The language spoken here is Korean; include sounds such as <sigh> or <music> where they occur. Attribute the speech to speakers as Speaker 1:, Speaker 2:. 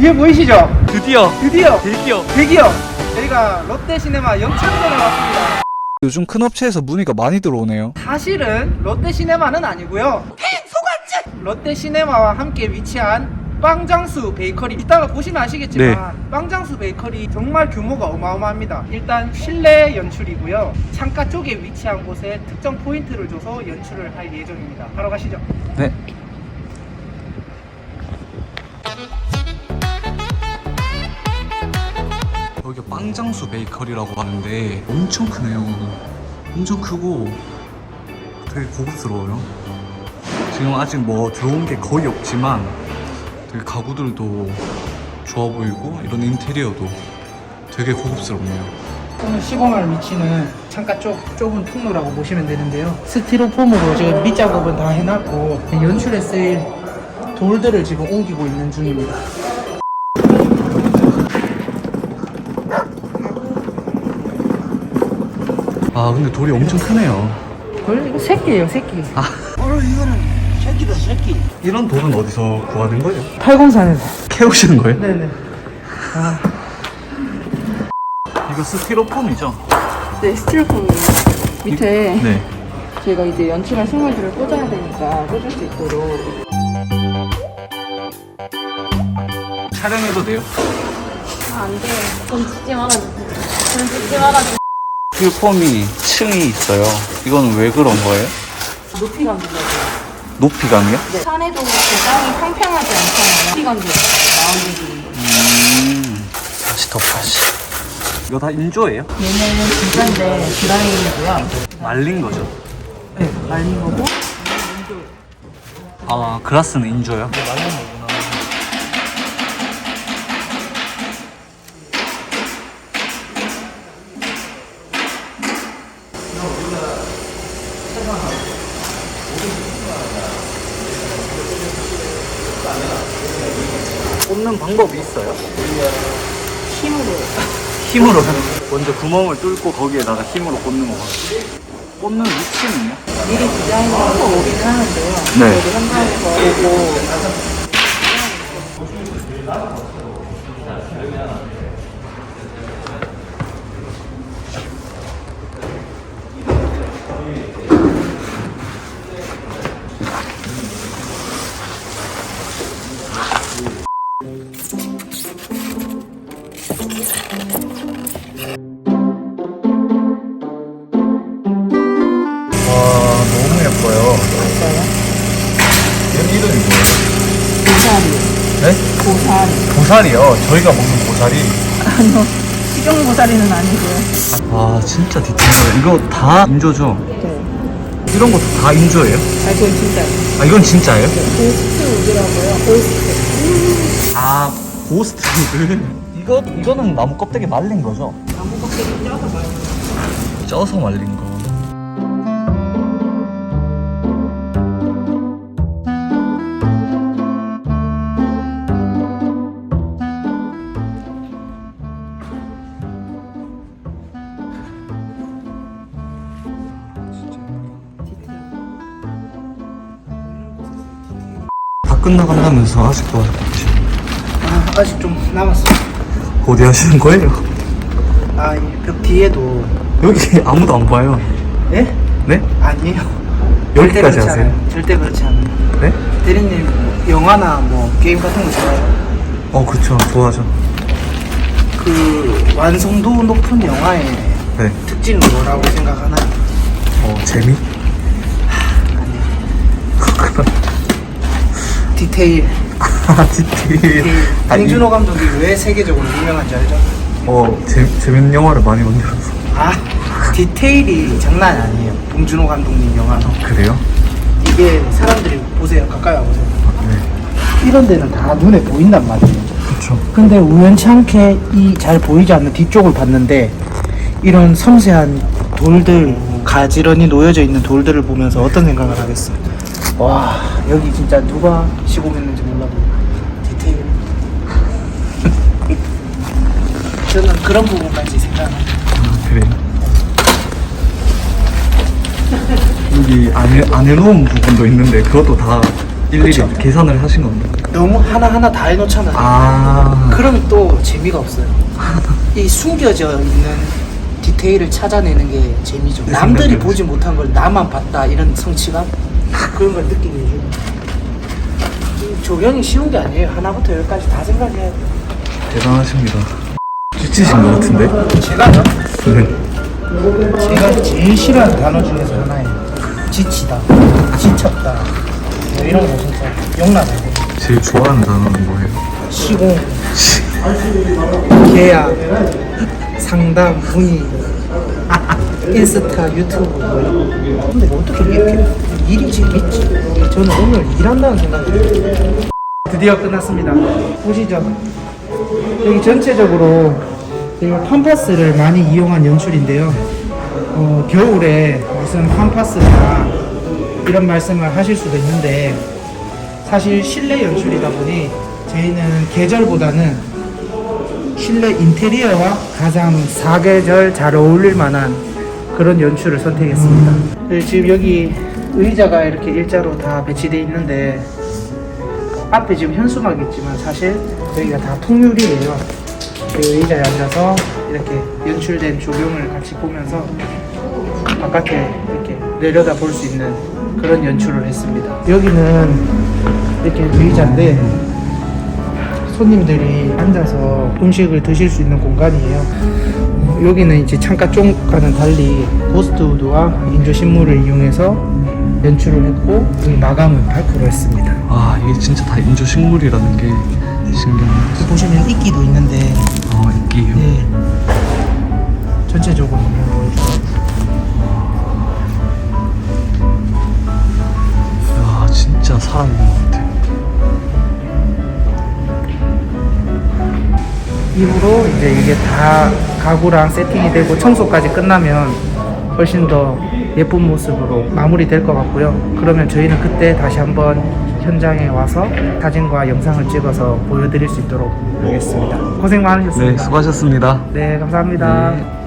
Speaker 1: 이게 보이시죠?
Speaker 2: 드디어
Speaker 1: 드디어
Speaker 2: 드디어
Speaker 1: 드디어 저희가 롯데 시네마 영창동에 왔습니다.
Speaker 3: 요즘 큰 업체에서 문의가 많이 들어오네요.
Speaker 1: 사실은 롯데 시네마는 아니고요. 소관지! 롯데 시네마와 함께 위치한 빵장수 베이커리 이따가 보시면 아시겠지만 빵장수 베이커리 정말 규모가 어마어마합니다. 일단 실내 연출이고요. 창가 쪽에 위치한 곳에 특정 포인트를 줘서 연출을 할 예정입니다. 바로 가시죠.
Speaker 3: 네. 여기가 빵장수 베이커리라고 하는데 엄청 크네요. 엄청 크고 되게 고급스러워요. 지금 아직 뭐 들어온 게 거의 없지만 되게 가구들도 좋아 보이고 이런 인테리어도 되게 고급스럽네요.
Speaker 1: 오늘 시공할 위치는 창가 쪽 좁은 통로라고 보시면 되는데요. 스티로폼으로 지금 밑 작업은 다 해놨고 연출에 쓰일 돌들을 지금 옮기고 있는 중입니다.
Speaker 3: 아 근데 돌이 엄청 크네요.
Speaker 1: 돌 이거 새끼예요, 새끼.
Speaker 3: 아.
Speaker 1: 오늘 이거는 새끼다, 새끼.
Speaker 3: 이런 돌은 어디서 구하는 거예요?
Speaker 1: 팔공산에서.
Speaker 3: 캐오시는 거예요?
Speaker 1: 네네. 아,
Speaker 3: 이거 스티로폼이죠?
Speaker 4: 네, 스티로폼 밑에
Speaker 3: 네.
Speaker 4: 저희가 이제 연출할 생물들을 꽂아야 되니까 꽂을 수 있도록
Speaker 3: 촬영해도 돼요?
Speaker 4: 아, 안 돼. 돈 죽지 말아주세요. 돈 죽지 말아주 세요.
Speaker 3: 스티로폼이 층이 있어요. 이거는 왜 그런 거예요?
Speaker 4: 높이 감준다고.
Speaker 3: 높이감이요?
Speaker 4: 네. 산에도 그 땅이 평평하지 않잖아요. 높이 감겨 나오는
Speaker 3: 음. 다시 더 다시. 이거 다 인조예요?
Speaker 4: 얘는 진짜인데 드라이이고요.
Speaker 3: 말린 거죠?
Speaker 4: 네, 말린 거고.
Speaker 3: 아, 그라스는 인조요? 꽂는 방법이 있어요?
Speaker 4: 힘으로.
Speaker 3: 힘으로 먼저 구멍을 뚫고 거기에다가 힘으로 꽂는 거거든요. 꽂는 위치는요?
Speaker 4: 미리 디자인을 해서 오기는 하는데요.
Speaker 3: 네.
Speaker 4: 그래도 현장에서 오고
Speaker 3: 너무 예뻐요. 얘 이름이 뭐예요?
Speaker 4: 고사리.
Speaker 3: 네?
Speaker 4: 고사리.
Speaker 3: 고사리요. 저희가 먹는 고사리.
Speaker 4: 아니요. 식용 고사리는 아니고요.
Speaker 3: 아, 진짜 디테일. 이거 다 인조죠?
Speaker 4: 네.
Speaker 3: 이런 것도 다 인조예요?
Speaker 4: 아, 이건 진짜요.
Speaker 3: 아, 이건 진짜예요?
Speaker 4: 고스트 우드라고요. 고스트.
Speaker 3: 아, 고스트 우 드. 이거, 이거는 나무 껍데기 말린 거죠?
Speaker 4: 나무 껍데기 쪄서 말린 거.
Speaker 3: 쪄서 말린 거. 다 끝나간다면서 아직도?
Speaker 1: 아, 아직 좀 남았어.
Speaker 3: 어디 하시는 거예요?
Speaker 1: 아, 이벽 뒤에도.
Speaker 3: 여기 아무도 안 봐요.
Speaker 1: 예?
Speaker 3: 네?
Speaker 1: 아니에요.
Speaker 3: 여기까지
Speaker 1: 그렇지
Speaker 3: 하세요?
Speaker 1: 않아요. 절대 그렇지 않아요.
Speaker 3: 네?
Speaker 1: 대리님, 영화나 뭐 게임 같은 거 좋아해요?
Speaker 3: 어, 그쵸. 좋아하죠.
Speaker 1: 그 완성도 높은 영화의
Speaker 3: 네.
Speaker 1: 특징은 뭐라고 생각하나요?
Speaker 3: 어, 재미? <laughs>
Speaker 1: 디테일.
Speaker 3: 아, 디테일. 아, 이-
Speaker 1: 홍준호 감독이 왜 세계적으로 유명한지 알죠?
Speaker 3: 어, 재, 재밌는 영화를 많이 만들어서.
Speaker 1: 아, 디테일이 장난 아니에요. 봉준호 감독님 영화는.
Speaker 3: 그래요?
Speaker 1: 이게 사람들이 보세요. 가까이 와보세요.
Speaker 3: 네.
Speaker 1: 이런 데는 다 눈에 보인단 말이에요.
Speaker 3: 그쵸.
Speaker 1: 근데 우연치 않게 이 잘 보이지 않는 뒤쪽을 봤는데 이런 섬세한 돌들 가지런히 놓여져 있는 돌들을 보면서 어떤 생각을 하겠어? 와 여기 진짜 누가 시공했는 저는 그런 부분까지 생각합니다.
Speaker 3: 아, 그래요? 여기 안, 해, 안 해놓은 부분도 있는데, 그것도 다 일일이
Speaker 1: 그쵸.
Speaker 3: 계산을 하신 겁니까?
Speaker 1: 너무 하나하나 다 해놓잖아요.
Speaker 3: 아.
Speaker 1: 그러면 또 재미가 없어요. <laughs> 이 숨겨져 있는 디테일을 찾아내는 게 재미죠.
Speaker 3: 네,
Speaker 1: 남들이
Speaker 3: 생각해보죠.
Speaker 1: 보지 못한 걸 나만 봤다 이런 성취감 그런 걸 느끼게. 이 조경이 쉬운 게 아니에요. 하나부터 열까지 다 생각해야 돼요.
Speaker 3: 대단하십니다. 지치신 것 같은데?
Speaker 1: 제가요?
Speaker 3: 네.
Speaker 1: 제가 제일 싫어하는 단어 중에서 하나예요. 지치다, 지쳤다, 뭐 이런 거 진짜 용납하고.
Speaker 3: 제일 좋아하는 단어는 뭐예요?
Speaker 1: 시공, 계약, 상담, 문의, 인스타, 유튜브. 근데 뭐 어떻게 이렇게 일이 재밌지? 저는 오늘 일한다는 생각이 들어요. 드디어 끝났습니다. 보시죠. 여기 전체적으로 이 팜파스를 많이 이용한 연출인데요. 어, 겨울에 무슨 팜파스나 이런 말씀을 하실 수도 있는데 사실 실내 연출이다 보니 저희는 계절보다는 실내 인테리어와 가장 사계절 잘 어울릴 만한 그런 연출을 선택했습니다. 네, 지금 여기 의자가 이렇게 일자로 다 배치되어 있는데 앞에 지금 현수막이 있지만 사실 여기가 다 통유리예요. 그 의자에 앉아서 이렇게 연출된 조경을 같이 보면서 바깥에 이렇게 내려다 볼 수 있는 그런 연출을 했습니다. 여기는 이렇게 의자인데 손님들이 앉아서 음식을 드실 수 있는 공간이에요. 어, 여기는 이제 창가 쪽과는 달리 고스트 우드와 인조식물을 이용해서 연출을 했고 마감은 발코로 했습니다.
Speaker 3: 아, 이게 진짜 다 인조 식물이라는 게 신기합니다.
Speaker 1: 보시면 이끼도 있는데
Speaker 3: 아, 이게요?
Speaker 1: 네. 전체적으로 한번 보여주세요.
Speaker 3: 야, 진짜 살아있는 것 같아요.
Speaker 1: 이후로 이제 이게 다 가구랑 세팅이 되고 청소까지 끝나면 훨씬 더 예쁜 모습으로 마무리될 것 같고요. 그러면 저희는 그때 다시 한번 현장에 와서 사진과 영상을 찍어서 보여드릴 수 있도록 하겠습니다. 고생 많으셨습니다.
Speaker 3: 네, 수고하셨습니다.
Speaker 1: 네, 감사합니다.
Speaker 3: 네.